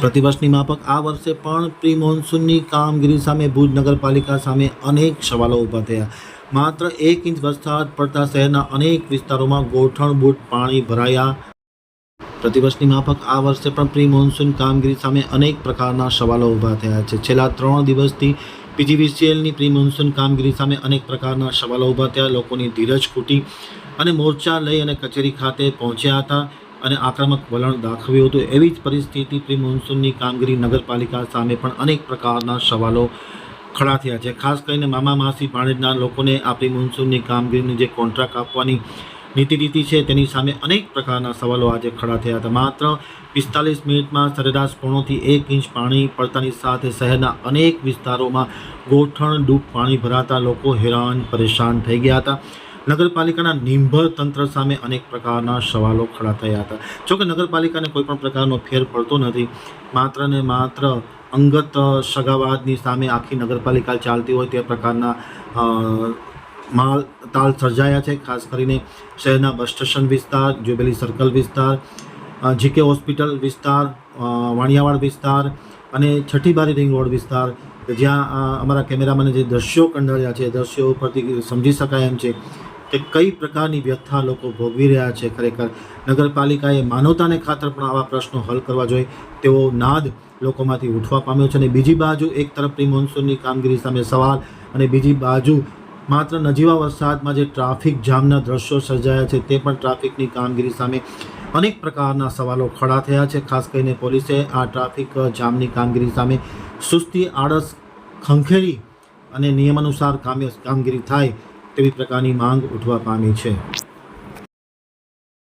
પ્રતિવર્ષની માફક આ વર્ષે પણ પ્રી મોન્સૂનની કામગીરી સામે ભુજ નગરપાલિકા સામે અનેક સવાલો ઊભા થયા. માત્ર એક ઇંચ વરસાદ પડતા શહેરના અનેક વિસ્તારોમાં ગોઠણબૂટ પાણી ભરાયા. પ્રતિવર્ષની માફક આ વર્ષે પણ પ્રી મોન્સૂન કામગીરી સામે અનેક પ્રકારના સવાલો ઊભા થયા છે. છેલ્લા ત્રણ દિવસથી પીજીવીસીએલની પ્રી મોન્સૂન કામગીરી સામે અનેક પ્રકારના સવાલો ઊભા થયા. લોકોની ધીરજ ખૂટી અને મોરચા લઈ અને કચેરી ખાતે પહોંચ્યા હતા. અને આક્રમક વલણ દાખવ્યું હતું. એવી જ પરિસ્થિતિ પ્રી મોન્સૂનની કામગીરી નગરપાલિકા સામે પણ અનેક પ્રકારના સવાલો ખડા થયા છે. ખાસ કરીને મામા માસી પાણીના લોકોને આ પ્રી મોન્સૂનની કામગીરીની જે કોન્ટ્રાક્ટ આપવાની નીતિ રીતિ છે તેની સામે અનેક પ્રકારના સવાલો આજે ખડા થયા હતા. માત્ર પિસ્તાલીસ મિનિટમાં સરેરાશ પોણોથી એક ઇંચ પાણી પડતાની સાથે શહેરના અનેક વિસ્તારોમાં ગોઠણ ડૂબ પાણી ભરાતા લોકો હેરાન, પરેશાન થઈ ગયા હતા. નગરપાલિકાના નિંભર તંત્ર સામે અનેક પ્રકારના સવાલો ખડા થયા હતા. જોકે નગરપાલિકાને કોઈ પણ પ્રકારનો ફેર પડતો નથી. માત્ર ને માત્ર અંગત સગાવાદની સામે આખી નગરપાલિકા ચાલતી હોય તે પ્રકારના માલ, તાલ સર્જાયા છે. ખાસ કરીને શહેરના બસ સ્ટેશન વિસ્તાર, જ્યુબેલી સર્કલ વિસ્તાર જીકે હોસ્પિટલ વિસ્તાર વાણિયાવાડ વિસ્તાર અને છઠ્ઠી બારી રિંગ રોડ વિસ્તાર. જ્યાં અમારા કેમેરામેને જે દ્રશ્યો કંડાળ્યા છે દ્રશ્યો ઉપરથી સમજી શકાય એમ છે. કે કઈ પ્રકારની વ્યથા લોકો ભોગવી રહ્યા છે ખરેખર? નગરપાલિકાએ માનવતાને ખાતર પણ આવા પ્રશ્નો હલ કરવા જોઈએ. તેવો નાદ લોકોમાંથી ઉઠવા પામ્યો છે અને બીજી બાજુ એક તરફ પ્રી મોન્સૂનની કામગીરી સામે સવાલ અને બીજી બાજુ માત્ર નજીવા વરસાદમાં જે ટ્રાફિક જામના દ્રશ્યો સર્જાયા છે તે પણ ટ્રાફિકની કામગીરી સામે અનેક પ્રકારના સવાલો ખડા થયા છે. ખાસ કરીને પોલીસે આ ટ્રાફિક જામની કામગીરી સામે સુસ્તી, આળસ, ખંખેરી અને નિયમાનુસાર કામ કામગીરી થાય તેવી પ્રકારની માંગ ઉઠવા પામી છે?